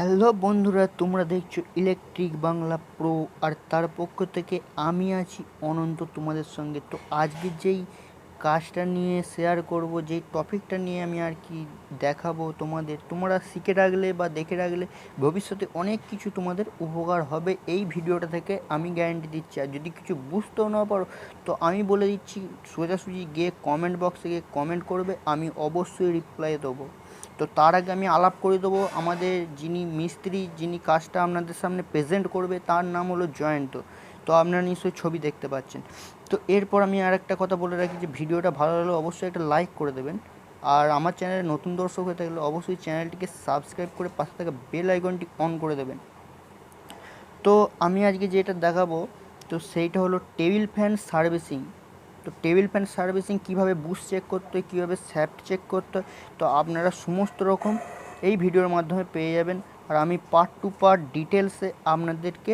Hello বন্ধুরা, তোমরা দেখছ ইলেকট্রিক বাংলা প্রো আর তার পক্ষ থেকে আমি আছি অনন্ত তোমাদের সঙ্গে। তো আজকে যেই কাজটা নিয়ে শেয়ার করব, যেই টপিকটা নিয়ে আমি আর কি দেখাবো তোমাদের, তোমরা শিখে রাখলে বা দেখে রাখলে ভবিষ্যতে অনেক কিছু তোমাদের উপকার হবে। এই ভিডিওটা থেকে আমি গ্যারান্টি দিচ্ছি। আর যদি কিছু বুঝতেও না পারো, তো আমি বলে দিচ্ছি, সোজাসুজি গিয়ে কমেন্ট বক্সে গিয়ে কমেন্ট করবে, আমি অবশ্যই রিপ্লাই দেবো। তো তার আগে আমি আলাপ করে দেবো আমাদের যিনি মিস্ত্রি, যিনি কাজটা আপনাদের সামনে প্রেজেন্ট করবে, তার নাম হলো জয়ন্ত। তো আপনারা নিশ্চয়ই ছবি দেখতে পাচ্ছেন। তো এরপর আমি আর একটা কথা বলে রাখি যে ভিডিওটা ভালো লাগলে অবশ্যই একটা লাইক করে দেবেন। আর আমার চ্যানেলে নতুন দর্শক হয়ে থাকলে অবশ্যই চ্যানেলটিকে সাবস্ক্রাইব করে পাশে থাকা বেল আইকনটি অন করে দেবেন। তো আমি আজকে যেটা দেখাবো, তো সেইটা হলো টেবিল ফ্যান সার্ভিসিং তো টেবিল ফ্যান সার্ভিসিং কীভাবে বুশ চেক করতে হয়, কীভাবে স্যাফট চেক করতে হয়, তো আপনারা সমস্ত রকম এই ভিডিওর মাধ্যমে পেয়ে যাবেন। আর আমি পার্ট টু পার্ট ডিটেলসে আপনাদেরকে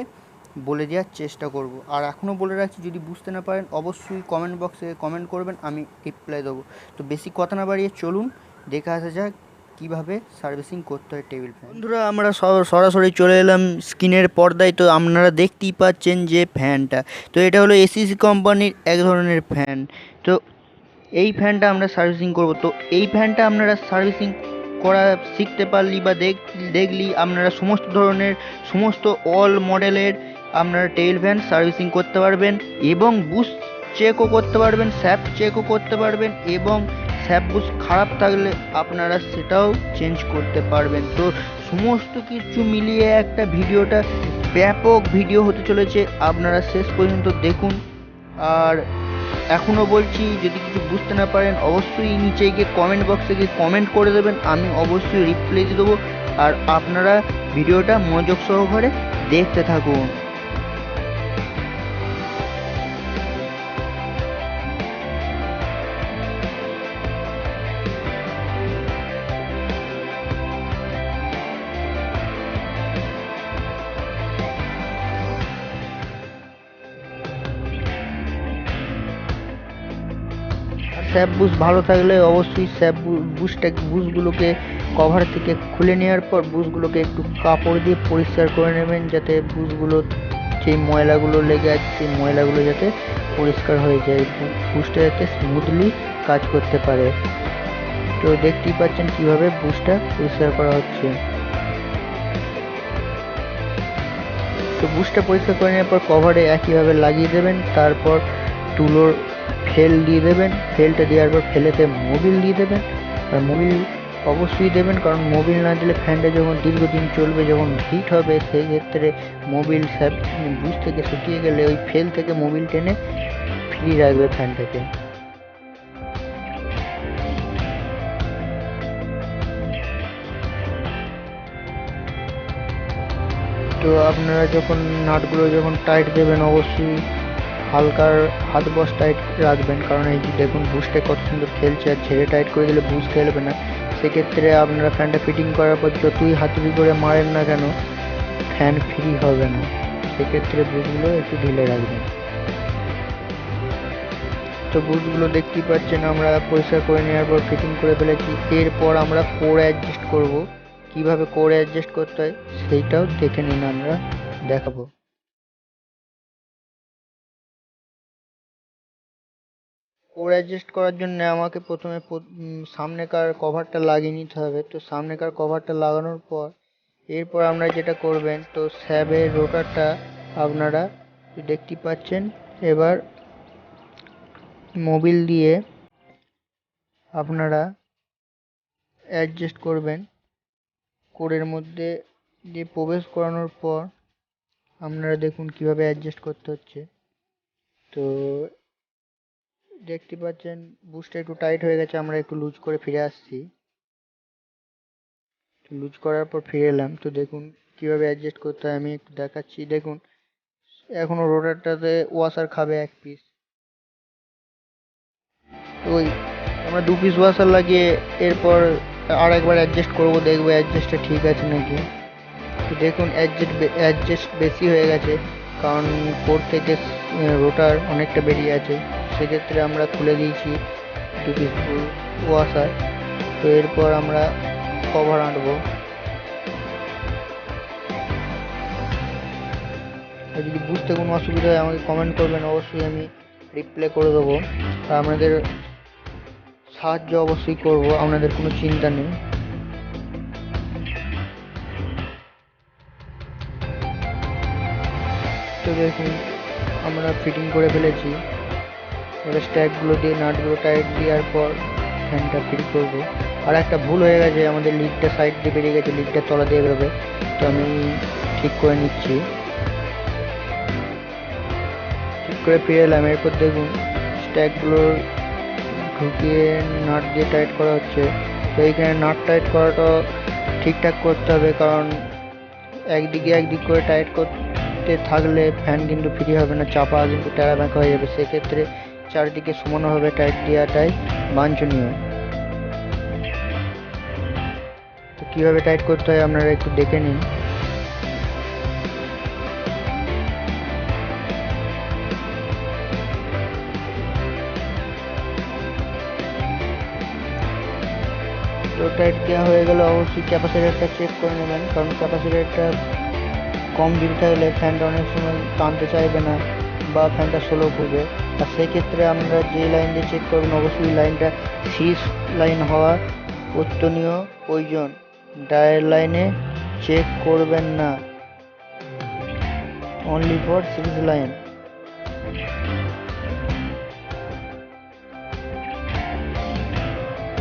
বলে দেওয়ার চেষ্টা করব। আর এখনও বলে রাখছি, যদি বুঝতে না পারেন, অবশ্যই কমেন্ট বক্সে কমেন্ট করবেন, আমি রিপ্লাই দেবো। তো বেশি কথা না বাড়িয়ে চলুন, দেখা আসা যাক কীভাবে সার্ভিসিং করতে হয় টেবিল ফ্যান? বন্ধুরা, আমরা সরাসরি চলে এলাম স্ক্রিনের পর্দায়। তো আপনারা দেখতেই পাচ্ছেন যে ফ্যানটা। তো এটা হলো এসিসি কোম্পানির এক ধরনের ফ্যান। তো এই ফ্যানটা আমরা সার্ভিসিং করব। তো এই ফ্যানটা আপনারা সার্ভিসিং করা শিখতে পারলি বা দেখ, দেখলি, আপনারা সমস্ত ধরনের, সমস্ত অল মডেলের আপনারা টেবিল ফ্যান সার্ভিসিং করতে পারবেন এবং বুশ চেকও করতে পারবেন স্যাপ চেকও করতে পারবেন এবং স্যাপ বুশ খারাপ থাকলে আপনারা সেটাও চেঞ্জ করতে পারবেন। তো সমস্ত কিছু মিলিয়ে একটা ভিডিওটা ব্যাপক ভিডিও হতে চলেছে। আপনারা শেষ পর্যন্ত দেখুন। আর এখনও বলছি, যদি কিছু বুঝতে না পারেন, অবশ্যই নিচে গিয়ে কমেন্ট বক্সে গিয়ে কমেন্ট করে দেবেন। আমি অবশ্যই রিপ্লাই দিয়ে দেবো। আর আপনারা ভিডিওটা মনোযোগ সহকারে দেখতে থাকুন। স্যাপ বুশ ভালো থাকলে অবশ্যই স্যাপ বুশটা বুশগুলোকে কভার থেকে খুলে নেওয়ার পর বুশগুলোকে একটু কাপড় দিয়ে পরিষ্কার করে নেবেন যাতে বুশগুলো যে ময়লাগুলো লেগে আছে সেই ময়লাগুলো যাতে পরিষ্কার হয়ে যায়। বুশটা যাতে স্মুথলি কাজ করতে পারে। তো দেখতেই পাচ্ছেন কীভাবে বুশটা পরিষ্কার করা হচ্ছে। তো বুশটা পরিষ্কার করে নেওয়ার পর কভারে একইভাবে লাগিয়ে দেবেন। তারপর তুলোর ফেল দিয়ে দেবেন ফেলটা দেওয়ার পর ফেলেতে মোবিল দিয়ে দেবেন। আর মোবিল অবশ্যই দেবেন, কারণ মোবিল না দিলে ফ্যানটা যখন দীর্ঘদিন চলবে, যখন হিট হবে, সেই ক্ষেত্রে মোবিল বুশ থেকে শুকিয়ে গেলে ওই ফেল থেকে মোবিল টেনে ফ্রি রাখবে ফ্যানটাকে তো আপনারা যখন নাটগুলো যখন টাইট দেবেন, অবশ্যই হালকার হাত বস টাইট রাখবেন, কারণ এই দেখুন বুস্টে কত সুন্দর খেলছে, আর ছেড়ে টাইট করে দিলে বুস্ট খেলবে না। সেক্ষেত্রে আপনারা ফ্যানটা ফিটিং করার পর যতই হাতুড়ি করে মারেন না কেন ফ্যান ফ্রি হবে না। সেক্ষেত্রে বুটগুলো একটু ঢিলে রাখবেন। তো বুটগুলো দেখতেই পাচ্ছেন, আমরা পরিষ্কার করে নেওয়ার পর ফিটিং করে ফেলেছি। এরপর আমরা কোর অ্যাডজাস্ট করব। কীভাবে কোর অ্যাডজাস্ট করতে হয়, সেইটাও দেখে নিন, আমরা দেখাবো। কোর অ্যাডজাস্ট করার জন্য আমাকে প্রথমে সামনেকার কভারটা লাগিয়ে নিতে হবে। তো সামনেকার কভারটা লাগানোর পর, এরপর আমরা যেটা করবেন, তো স্যাবের রোটারটা আপনারা দেখতেই পাচ্ছেন, এবার মোবিল দিয়ে আপনারা অ্যাডজাস্ট করবেন। কোরের মধ্যে দিয়ে প্রবেশ করানোর পর, আপনারা দেখুন কীভাবে অ্যাডজাস্ট করতে হচ্ছে। তো দেখতে পাচ্ছেন বুস্টটা একটু টাইট হয়ে গেছে, আমরা একটু লুজ করে ফিরে আসছি। লুজ করার পর ফিরে এলাম। তো দেখুন, কীভাবে অ্যাডজাস্ট করতে হয়, আমি একটু দেখাচ্ছি। দেখুন, এখনও রোটারটাতে ওয়াশার খাবে এক পিস ওই, আমরা দু পিস ওয়াশার লাগিয়ে এরপর আর একবার অ্যাডজাস্ট করব, দেখব অ্যাডজাস্টটা ঠিক আছে নাকি। তো দেখুন অ্যাডজাস্ট অ্যাডজাস্ট বেশি হয়ে গেছে, কারণ কোর থেকে রোটার অনেকটা বেরিয়ে আছে। সেক্ষেত্রে আমরা খুলে দিয়েছি দু পিস ওয়াশার তো এরপর আমরা কভার আর যদি বুঝতে কোনো অসুবিধা হয়, আমাকে কমেন্ট করবেন, অবশ্যই আমি রিপ্লাই করে দেবো। আর আপনাদের সাহায্য অবশ্যই করব, আপনাদের কোনো চিন্তা নেই। তো দেখুন, আমরা ফিটিং করে ফেলেছি। এবার স্ট্যাকগুলো দিয়ে, নাটগুলো টাইট দেওয়ার পর ফ্যানটা ফিট করব। আর একটা ভুল হয়ে গেছে, আমাদের লিডটা সাইড দিয়ে বেরিয়ে গেছে লিডটা তলা দিয়ে বেরোবে। তো আমি ঠিক করে নিচ্ছি। ঠিক করে ফিরে এলাম, এরপর দেখুন স্ট্যাকগুলো ঢুকিয়ে নাট দিয়ে টাইট করা হচ্ছে। তো এইখানে নাট টাইট করাটা ঠিকঠাক করতে হবে, কারণ একদিকে একদিক করে টাইট করতে থাকলে ফ্যান কিন্তু ফ্রি হবে না, চাপা কিন্তু টেরা ব্যাঁকা হয়ে যাবে। সেক্ষেত্রে চারিদিকে সমানভাবে টাইট দেওয়াটাই বাঞ্ছনীয়। তো কীভাবে টাইট করতে হয় আপনারা একটু দেখে নিন। তো টাইট দেওয়া হয়ে গেলে অবশ্যই ক্যাপাসিটারটা চেক করে নেবেন, কারণ ক্যাপাসিটারটা কম দিতে থাকলে ফ্যানটা অনেক সময় টানতে চাইবে না। বা ফ্যানটা স্লো করবে। আর সেক্ষেত্রে আমরা যে লাইন দিয়ে চেক করবেন অবশ্যই লাইনটা সিস লাইন হওয়া অত্যনীয় প্রয়োজন। ডায়ের লাইনে চেক করবেন না। অনলি ফর সিরিজ লাইন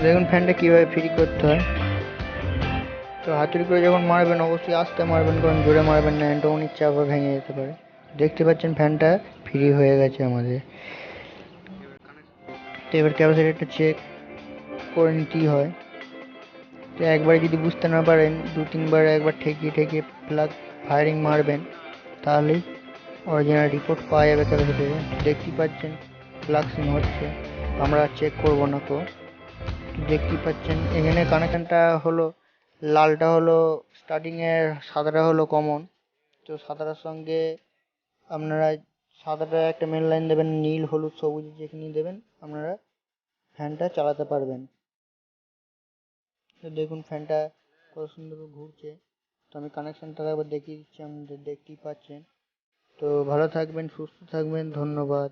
দেখুন ফ্যানটা কীভাবে ফ্রি করতে হয়। তো হাতুড়ি করে যখন মারবেন, অবশ্যই আস্তে মারবেন, কারণ জোরে মারবেন না অনেক চাপা ভেঙে যেতে পারে। দেখতে পাচ্ছেন ফ্যানটা ফ্রি হয়ে গেছে আমাদের। তো এবার ক্যাপাসিটারটা চেক করে নিতেই হয়। তো একবার যদি বুঝতে না পারেন, দু তিনবার একবার ঠেকিয়ে ঠেকিয়ে প্লাগ ফায়ারিং মারবেন, তাহলেই অরিজিনাল রিপোর্ট পাওয়া যাবে ক্যাপাসিটারে। দেখতেই পাচ্ছেন ফ্লাক্সিং হচ্ছে। আমরা চেক করব না তো। দেখতেই পাচ্ছেন, এখানে কানেকশানটা হলো, লালটা হলো স্টার্টিংয়ের সাদাটা হলো কমন তো সাদাটার সঙ্গে আপনারা সাদাটা একটা মেন লাইন দেবেন, নীল, হলুদ, সবুজ যেখানে দেবেন, আপনারা ফ্যানটা চালাতে পারবেন। তো দেখুন ফ্যানটা কত সুন্দর ঘুরছে। তো আমি কানেকশানটা একবার দেখিয়ে দিচ্ছি আপনাদের দেখতেই পাচ্ছেন। তো ভালো থাকবেন, সুস্থ থাকবেন, ধন্যবাদ।